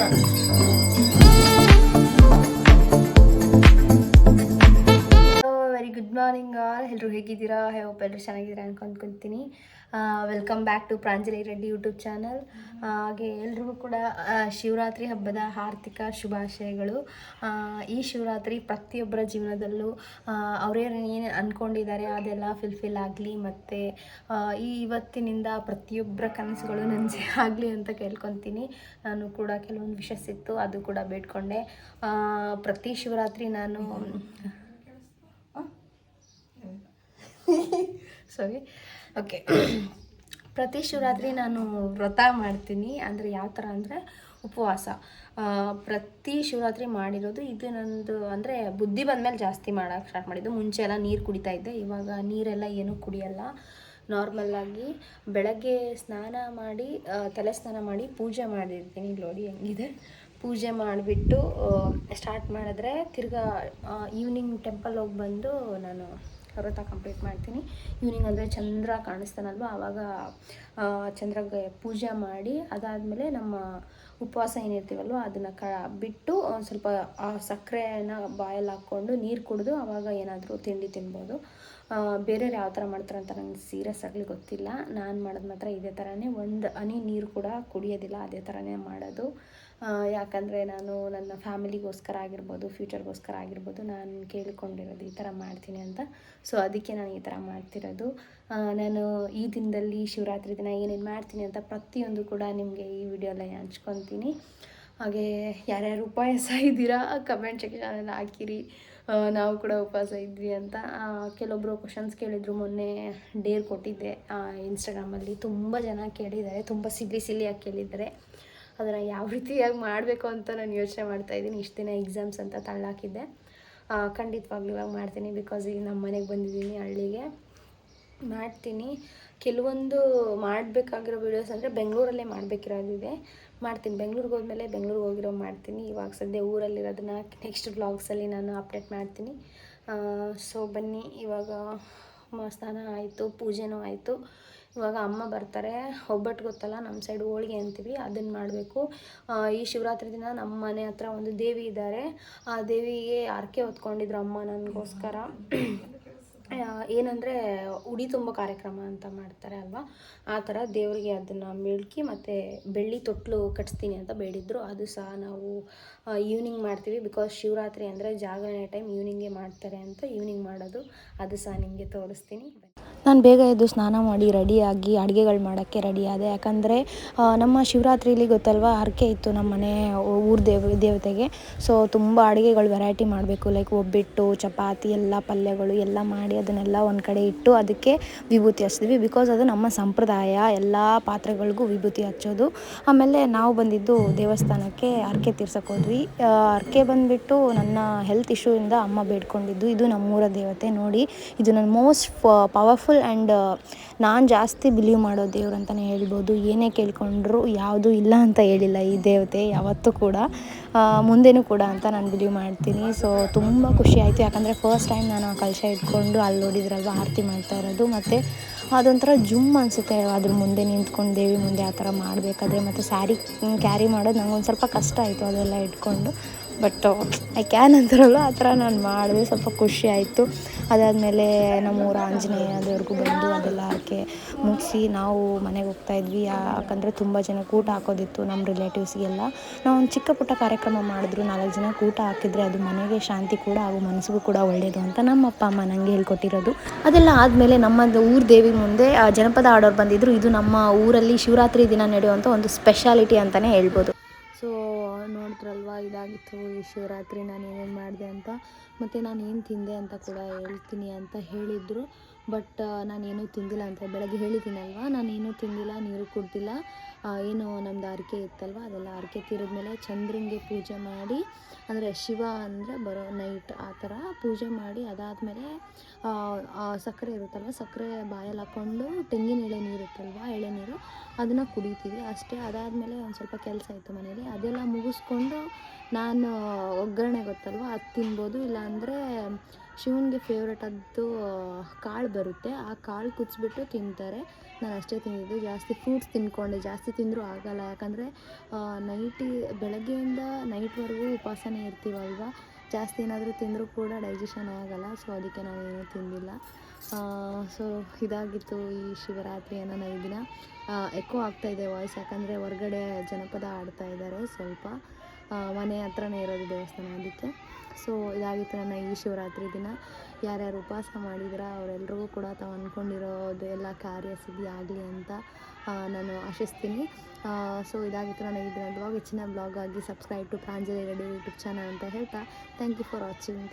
Chicago. ಎಲ್ಲರೂ ಹೇಗಿದ್ದೀರಾ? Hope ಎಲ್ಲರೂ ಚೆನ್ನಾಗಿದ್ದೀರಾ ಅನ್ಕೊಂಡ್ಕೊತೀನಿ welcome back to Pranjali Reddy YouTube channel ಹಾಗೆ ಎಲ್ರಿಗೂ ಕೂಡ ಶಿವರಾತ್ರಿ ಹಬ್ಬದ ಆರ್ಥಿಕ ಶುಭಾಶಯಗಳು. ಈ ಶಿವರಾತ್ರಿ ಪ್ರತಿಯೊಬ್ಬರ ಜೀವನದಲ್ಲೂ ಅವರೇ ಏನು ಅಂದ್ಕೊಂಡಿದ್ದಾರೆ ಅದೆಲ್ಲ ಫಿಲ್ಫಿಲ್ ಆಗಲಿ ಮತ್ತು ಈ ಇವತ್ತಿನಿಂದ ಪ್ರತಿಯೊಬ್ಬರ ಕನಸುಗಳು ನನಸೆ ಆಗಲಿ ಅಂತ ಕೇಳ್ಕೊತೀನಿ. ನಾನು ಕೂಡ ಕೆಲವೊಂದು ವಿಷಸ್ ಇತ್ತು, ಅದು ಕೂಡ ಬೇಡ್ಕೊಂಡೆ. ಪ್ರತಿ ಶಿವರಾತ್ರಿ ನಾನು ಸಾರಿ ಓಕೆ ಪ್ರತಿ ಶಿವರಾತ್ರಿ ನಾನು ವ್ರತ ಮಾಡ್ತೀನಿ. ಅಂದರೆ ಯಾವ ಥರ ಅಂದರೆ ಉಪವಾಸ. ಪ್ರತಿ ಶಿವರಾತ್ರಿ ಮಾಡಿರೋದು ಇದು ನಂದು ಅಂದರೆ ಬುದ್ಧಿ ಬಂದಮೇಲೆ ಜಾಸ್ತಿ ಮಾಡೋಕ್ಕೆ ಸ್ಟಾರ್ಟ್ ಮಾಡಿದ್ದು. ಮುಂಚೆ ಎಲ್ಲ ನೀರು ಕುಡಿತಾ ಇದ್ದೆ. ಇವಾಗ ನೀರೆಲ್ಲ ಏನೂ ಕುಡಿಯಲ್ಲ. ನಾರ್ಮಲ್ಲಾಗಿ ಬೆಳಗ್ಗೆ ಸ್ನಾನ ಮಾಡಿ ತಲೆ ಸ್ನಾನ ಮಾಡಿ ಪೂಜೆ ಮಾಡಿರ್ತೀನಿ. ನೋಡಿ ಹೆಂಗಿದೆ. ಪೂಜೆ ಮಾಡಿಬಿಟ್ಟು ಸ್ಟಾರ್ಟ್ ಮಾಡಿದ್ರೆ ತಿರ್ಗಾ ಈವ್ನಿಂಗ್ ಟೆಂಪಲ್ ಹೋಗಿ ಬಂದು ನಾನು ವ್ರತ ಕಂಪ್ಲೀಟ್ ಮಾಡ್ತೀನಿ. ಈವ್ನಿಂಗ್ ಅಂದರೆ ಚಂದ್ರ ಕಾಣಿಸ್ತಾನಲ್ವ? ಆವಾಗ ಚಂದ್ರಗೆ ಪೂಜೆ ಮಾಡಿ ಅದಾದಮೇಲೆ ನಮ್ಮ ಉಪವಾಸ ಏನಿರ್ತೀವಲ್ವ, ಅದನ್ನು ಕ, ಬಿಟ್ಟು ಒಂದು ಸ್ವಲ್ಪ, ಆ ಸಕ್ಕರೆನ ಬಾಯಲ್ಲಿ ಹಾಕ್ಕೊಂಡು ನೀರು ಕುಡಿದು ಆವಾಗ ಏನಾದರೂ ತಿಂಡಿ ತಿನ್ಬೋದು. ಬೇರೆಯವ್ರು ಯಾವ ಥರ ಮಾಡ್ತಾರೆ ಅಂತ ನನಗೆ ಸೀರಿಯಸ್ ಆಗಲಿ ಗೊತ್ತಿಲ್ಲ. ನಾನು ಮಾಡೋದು ಮಾತ್ರ ಇದೇ ಥರನೇ ಒಂದು ಹನಿ ನೀರು ಕೂಡ ಕುಡಿಯೋದಿಲ್ಲ, ಅದೇ ಥರನೇ ಮಾಡೋದು. ಯಾಕಂದರೆ ನಾನು ನನ್ನ ಫ್ಯಾಮಿಲಿಗೋಸ್ಕರ ಆಗಿರ್ಬೋದು, ಫ್ಯೂಚರ್ಗೋಸ್ಕರ ಆಗಿರ್ಬೋದು, ನಾನು ಕೇಳಿಕೊಂಡಿರೋದು ಈ ಥರ ಮಾಡ್ತೀನಿ ಅಂತ. ಸೊ, ಅದಕ್ಕೆ ನಾನು ಈ ಥರ ಮಾಡ್ತಿರೋದು. ನಾನು ಈ ದಿನದಲ್ಲಿ ಶಿವರಾತ್ರಿ ದಿನ ಏನೇನು ಮಾಡ್ತೀನಿ ಅಂತ ಪ್ರತಿಯೊಂದು ಕೂಡ ನಿಮಗೆ ಈ ವಿಡಿಯೋಲ್ಲ ಹಂಚ್ಕೊತೀನಿ. ಹಾಗೆ ಯಾರ್ಯಾರು ಉಪವಾಸ ಇದ್ದೀರಾ ಕಮೆಂಟ್ ಸೆಕ್ಷನಲ್ಲಿ ಹಾಕಿರಿ. ನಾವು ಕೂಡ ಉಪವಾಸ ಇದ್ವಿ ಅಂತ. ಕೆಲವೊಬ್ಬರು ಕ್ವಶನ್ಸ್ ಕೇಳಿದರು ಮೊನ್ನೆ ಡೇರ್ ಕೊಟ್ಟಿದ್ದೆ. ಇನ್ಸ್ಟಾಗ್ರಾಮಲ್ಲಿ ತುಂಬ ಜನ ಕೇಳಿದ್ದಾರೆ, ತುಂಬ ಸಿಲ್ಲಿ ಸಿಲ್ಲಿಯಾಗಿ ಕೇಳಿದ್ದಾರೆ. ಅದನ್ನು ಯಾವ ರೀತಿಯಾಗಿ ಮಾಡಬೇಕು ಅಂತ ನಾನು ಯೋಚನೆ ಮಾಡ್ತಾಯಿದ್ದೀನಿ ಇಷ್ಟು ದಿನ ಎಕ್ಸಾಮ್ಸ್ ಅಂತ ತಳ್ಳಾಕಿದ್ದೆ. ಖಂಡಿತವಾಗ್ಲೂ ಇವಾಗ ಮಾಡ್ತೀನಿ ಬಿಕಾಸ್ ಈಗ ನಮ್ಮ ಮನೆಗೆ ಬಂದಿದ್ದೀನಿ ಹಳ್ಳಿಗೆ. ಮಾಡ್ತೀನಿ. ಕೆಲವೊಂದು ಮಾಡಬೇಕಾಗಿರೋ ವೀಡಿಯೋಸ್ ಅಂದರೆ ಬೆಂಗಳೂರಲ್ಲೇ ಮಾಡಬೇಕಿರೋದಿದೆ. ಮಾಡ್ತೀನಿ. ಬೆಂಗ್ಳೂರಿಗೆ ಹೋದ್ಮೇಲೆ ಬೆಂಗ್ಳೂರಿಗೆ ಹೋಗಿರೋ ಮಾಡ್ತೀನಿ. ಇವಾಗ ಸದ್ಯ ಊರಲ್ಲಿರೋದನ್ನ ನೆಕ್ಸ್ಟ್ ಬ್ಲಾಗ್ಸಲ್ಲಿ ನಾನು ಅಪ್ಡೇಟ್ ಮಾಡ್ತೀನಿ. ಸೊ ಬನ್ನಿ. ಇವಾಗ ಸ್ನಾನ ಆಯಿತು. ಪೂಜೆನೂ ಆಯಿತು. ಇವಾಗ ಅಮ್ಮ ಬರ್ತಾರೆ. ಒಬ್ಬಟ್ಟು ಗೊತ್ತಲ್ಲ? ನಮ್ಮ ಸೈಡ್ ಹೋಳಿಗೆ ಅಂತೀವಿ. ಅದನ್ನು ಮಾಡಬೇಕು. ಈ ಶಿವರಾತ್ರಿ ದಿನ ನಮ್ಮ ಮನೆ ಹತ್ರ ಒಂದು ದೇವಿ ಇದ್ದಾರೆ ಆ ದೇವಿಗೆ ಹರಕೆ ಹೊತ್ಕೊಂಡಿದ್ರು ಅಮ್ಮ ನನಗೋಸ್ಕರ. ಏನಂದರೆ ಉಡಿ ತುಂಬ ಕಾರ್ಯಕ್ರಮ ಅಂತ ಮಾಡ್ತಾರೆ ಅಲ್ವಾ? ಆ ಥರ ದೇವರಿಗೆ ಅದನ್ನು ಮೆಳ್ಕಿ ಮತ್ತು ಬೆಳ್ಳಿ ತೊಟ್ಲು ಕಟ್ಸ್ತೀನಿ ಅಂತ ಬೇಡಿದ್ರು. ಅದು ಸಹ ನಾವು ಈವ್ನಿಂಗ್ ಮಾಡ್ತೀವಿ. ಬಿಕಾಸ್ ಶಿವರಾತ್ರಿ ಅಂದರೆ ಜಾಗರಣೆ ಟೈಮ್ ಈವ್ನಿಂಗೇ ಮಾಡ್ತಾರೆ ಅಂತ ಈವ್ನಿಂಗ್ ಮಾಡೋದು. ಅದು ಸಹ ನಿಮಗೆ ತೋರಿಸ್ತೀನಿ. ನಾನು ಬೇಗ ಎದ್ದು ಸ್ನಾನ ಮಾಡಿ ರೆಡಿಯಾಗಿ ಅಡುಗೆಗಳು ಮಾಡೋಕ್ಕೆ ರೆಡಿಯಾದೆ ಯಾಕಂದರೆ ನಮ್ಮ ಶಿವರಾತ್ರಿಲಿ ಗೊತ್ತಲ್ವಾ, ಹರಕೆ ಇತ್ತು ನಮ್ಮ ಮನೆ, ಊರ ದೇವ, ದೇವತೆಗೆ. ಸೊ ತುಂಬ ಅಡುಗೆಗಳು ವೆರೈಟಿ ಮಾಡಬೇಕು. ಲೈಕ್ ಒಬ್ಬಿಟ್ಟು, ಚಪಾತಿ, ಎಲ್ಲ ಪಲ್ಯಗಳು ಎಲ್ಲ ಮಾಡಿ ಅದನ್ನೆಲ್ಲ ಒಂದು ಕಡೆ ಇಟ್ಟು ಅದಕ್ಕೆ ವಿಭೂತಿ ಹಚ್ತೀವಿ ಬಿಕಾಸ್ ಅದು ನಮ್ಮ ಸಂಪ್ರದಾಯ, ಎಲ್ಲ ಪಾತ್ರೆಗಳಿಗೂ ವಿಭೂತಿ ಹಚ್ಚೋದು. ಆಮೇಲೆ ನಾವು ಬಂದಿದ್ದು ದೇವಸ್ಥಾನಕ್ಕೆ ಹರಕೆ ತೀರ್ಸಕ್ಕೆ ಹೋದ್ವಿ. ಹರಕೆ ಬಂದುಬಿಟ್ಟು ನನ್ನ ಹೆಲ್ತ್ ಇಶ್ಯೂಯಿಂದ ಅಮ್ಮ ಬೇಡ್ಕೊಂಡಿದ್ದು ಇದು ನಮ್ಮೂರ ದೇವತೆ ನೋಡಿ. ಇದು ನನ್ನ ಮೋಸ್ಟ್ ಪವರ್ಫುಲ್ ಆ್ಯಂಡ್ ನಾನು ಜಾಸ್ತಿ ಬಿಲೀವ್ ಮಾಡೋ ದೇವ್ರು ಅಂತಲೇ ಹೇಳ್ಬೋದು. ಏನೇ ಕೇಳ್ಕೊಂಡ್ರು ಯಾವುದೂ ಇಲ್ಲ ಅಂತ ಹೇಳಿಲ್ಲ ಈ ದೇವತೆ, ಯಾವತ್ತೂ ಕೂಡ. ಮುಂದೆಯೂ ಮುಂದೆನೂ ಕೂಡ ಅಂತ ನಾನು ಬಿಲೀವ್ ಮಾಡ್ತೀನಿ. ಸೊ, ತುಂಬ ಖುಷಿ ಆಯಿತು. ಯಾಕಂದರೆ ಫಸ್ಟ್ ಟೈಮ್ ನಾನು ಆ ಕಲಶ ಇಟ್ಕೊಂಡು ಅಲ್ಲಿ ನೋಡಿದ್ರಲ್ವ, ಆರತಿ ಮಾಡ್ತಾ ಇರೋದು. ಮತ್ತು ಅದೊಂಥರ ಜುಮ್ ಅನಿಸುತ್ತೆ. ಅದ್ರ ಮುಂದೆ ನಿಂತ್ಕೊಂಡು ದೇವಿ ಮುಂದೆ ಆ ಥರ ಮಾಡಬೇಕಾದ್ರೆ. ಮತ್ತು ಸ್ಯಾರಿ ಕ್ಯಾರಿ ಮಾಡೋದು ನಂಗೆ ಒಂದು ಸ್ವಲ್ಪ ಕಷ್ಟ ಆಯಿತು ಅದೆಲ್ಲ ಇಟ್ಕೊಂಡು. ಬಟ್ ಐ ಕ್ಯಾನ್ ಅಂತಾರಲ್ಲ ಆ ಥರ ನಾನು ಮಾಡಿದೆ. ಸ್ವಲ್ಪ ಖುಷಿ ಆಯಿತು. ಅದಾದಮೇಲೆ ನಮ್ಮೂರ ಆಂಜನೇಯ ದೇವ್ರಿಗೂ ಬಂದು ಅದೆಲ್ಲ ಹಾಕಿ ಮುಗಿಸಿ ನಾವು ಮನೆಗೆ ಹೋಗ್ತಾ ಇದ್ವಿ. ಯಾಕಂದರೆ ತುಂಬ ಜನಕ್ಕೆ ಊಟ ಹಾಕೋದಿತ್ತು ನಮ್ಮ ರಿಲೇಟಿವ್ಸ್ಗೆಲ್ಲ ನಾವು ಒಂದು ಚಿಕ್ಕ ಪುಟ್ಟ ಕಾರ್ಯಕ್ರಮ ಮಾಡಿದ್ರು. ನಾಲ್ಕು ಜನಕ್ಕೆ ಊಟ ಹಾಕಿದರೆ ಅದು ಮನೆಗೆ ಶಾಂತಿ ಕೂಡ ಹಾಗೂ ಮನಸ್ಸಿಗೂ ಕೂಡ ಒಳ್ಳೆಯದು ಅಂತ ನಮ್ಮ ಅಪ್ಪ, ಅಮ್ಮ ನನಗೆ ಹೇಳ್ಕೊಟ್ಟಿರೋದು. ಅದೆಲ್ಲ ಆದಮೇಲೆ ನಮ್ಮದು ಊರ ದೇವಿ ಮುಂದೆ, ಆ, ಜನಪದ ಆಡೋರು ಬಂದಿದ್ದರು ಇದು ನಮ್ಮ ಊರಲ್ಲಿ ಶಿವರಾತ್ರಿ ದಿನ ನಡೆಯುವಂಥ ಒಂದು ಸ್ಪೆಷಾಲಿಟಿ ಅಂತಲೇ ಹೇಳ್ಬೋದು. ಸೊ ನೋಡಿದ್ರಲ್ವ, ಇದಾಗಿತ್ತು ಈ ಶಿವರಾತ್ರಿ ನಾನು ಏನೇನು ಮಾಡಿದೆ ಅಂತ. ಮತ್ತು ನಾನು ಏನು ತಿಂದೆ ಅಂತ ಕೂಡ ಹೇಳ್ತೀನಿ ಅಂತ ಹೇಳಿದರು. ಬಟ್ ನಾನೇನೂ ತಿಂದಿಲ್ಲ ಅಂತ ಬೆಳಗ್ಗೆ ಹೇಳಿದ್ದೀನಲ್ವ? ನಾನೇನೂ ತಿಂದಿಲ್ಲ, ನೀರು ಕುಡ್ದಿಲ್ಲ. ಏನು ನಮ್ಮದು ಹರಕೆ ಇತ್ತಲ್ವ? ಅದೆಲ್ಲ ಹರಕೆ ತೀರಿದ್ಮೇಲೆ ಚಂದ್ರನಿಗೆ ಪೂಜೆ ಮಾಡಿ, ಅಂದರೆ ಶಿವ ಅಂದರೆ ಬರೋ ನೈಟ್ ಆ ಥರ ಪೂಜೆ ಮಾಡಿ, ಅದಾದಮೇಲೆ ಸಕ್ಕರೆ ಇರುತ್ತಲ್ವ, ಸಕ್ಕರೆ ಬಾಯಲ್ಲಿ ಹಾಕ್ಕೊಂಡು ತೆಂಗಿನ ಎಳೆ ನೀರು ಇರುತ್ತಲ್ವ ಎಳೆನೀರು ಅದನ್ನು ಕುಡಿತೀವಿ. ಅಷ್ಟೇ, ಅದಾದಮೇಲೆ ಒಂದು ಸ್ವಲ್ಪ ಕೆಲಸ ಇತ್ತು ಮನೇಲಿ ಅದೆಲ್ಲ ಮುಗಿಸ್ಕೊಂಡು ನಾನು, ಒಗ್ಗರಣೆ ಗೊತ್ತಲ್ವ? ಅದು ತಿನ್ಬೋದು. ಇಲ್ಲಾಂದರೆ ಶಿವನಿಗೆ ಫೇವ್ರೇಟ್ ಅದು ಕಾಳು ಬರುತ್ತೆ. ಆ ಕಾಳು ಕುದಿಸ್ಬಿಟ್ಟು ತಿಂತಾರೆ. ನಾನು ಅಷ್ಟೇ ತಿಂದಿದ್ದು. ಜಾಸ್ತಿ ಫ್ರೂಟ್ಸ್ ತಿನ್ಕೊಂಡೆ. ಜಾಸ್ತಿ ತಿಂದರೂ ಆಗಲ್ಲ. ಯಾಕಂದರೆ ನೈಟಿ ಬೆಳಗ್ಗೆಯಿಂದ ನೈಟ್ವರೆಗೂ ಉಪವಾಸನೇ ಇರ್ತೀವಲ್ವ? ಜಾಸ್ತಿ ಏನಾದರೂ ತಿಂದರೂ ಕೂಡ ಡೈಜೆಷನ್ ಆಗೋಲ್ಲ ಸೊ ಅದಕ್ಕೆ ನಾನು ಏನೂ ತಿಂದಿಲ್ಲ ಸೊ ಇದಾಗಿತ್ತು ಈ ಶಿವರಾತ್ರಿ ನನ್ನ ಈ ದಿನ ಎಕೋ ಆಗ್ತಾಯಿದೆ ವಾಯ್ಸ್ ಯಾಕಂದರೆ ಹೊರ್ಗಡೆ ಜನಪದ ಆಡ್ತಾ ಇದ್ದಾರೆ ಸ್ವಲ್ಪ. ಮನೆ ಹತ್ರನೇ ಇರೋದು ದೇವಸ್ಥಾನ ಅದಕ್ಕೆ. ಸೊ ಇದಾಗಿತ್ತು ನನ್ನ ಈ ಶಿವರಾತ್ರಿ ದಿನ. ಯಾರ್ಯಾರು ಉಪವಾಸ ಮಾಡಿದ್ರ ಅವರೆಲ್ರಿಗೂ ಕೂಡ ತಾವು ಅಂದ್ಕೊಂಡಿರೋದು ಎಲ್ಲ ಕಾರ್ಯ ಸಿದ್ಧಿ ಆಗಲಿ ಅಂತ ನಾನು ಆಶಿಸ್ತೀನಿ. ಸೊ ಇದಾಗಿತ್ತು ನನ್ನ ಈ ದಿನ ಬ್ಲಾಗ್ ಹೆಚ್ಚಿನ ಬ್ಲಾಗ್ ಆಗಿ subscribe to Pranjali Reddy YouTube channel ಅಂತ ಹೇಳ್ತಾ. Thank you for watching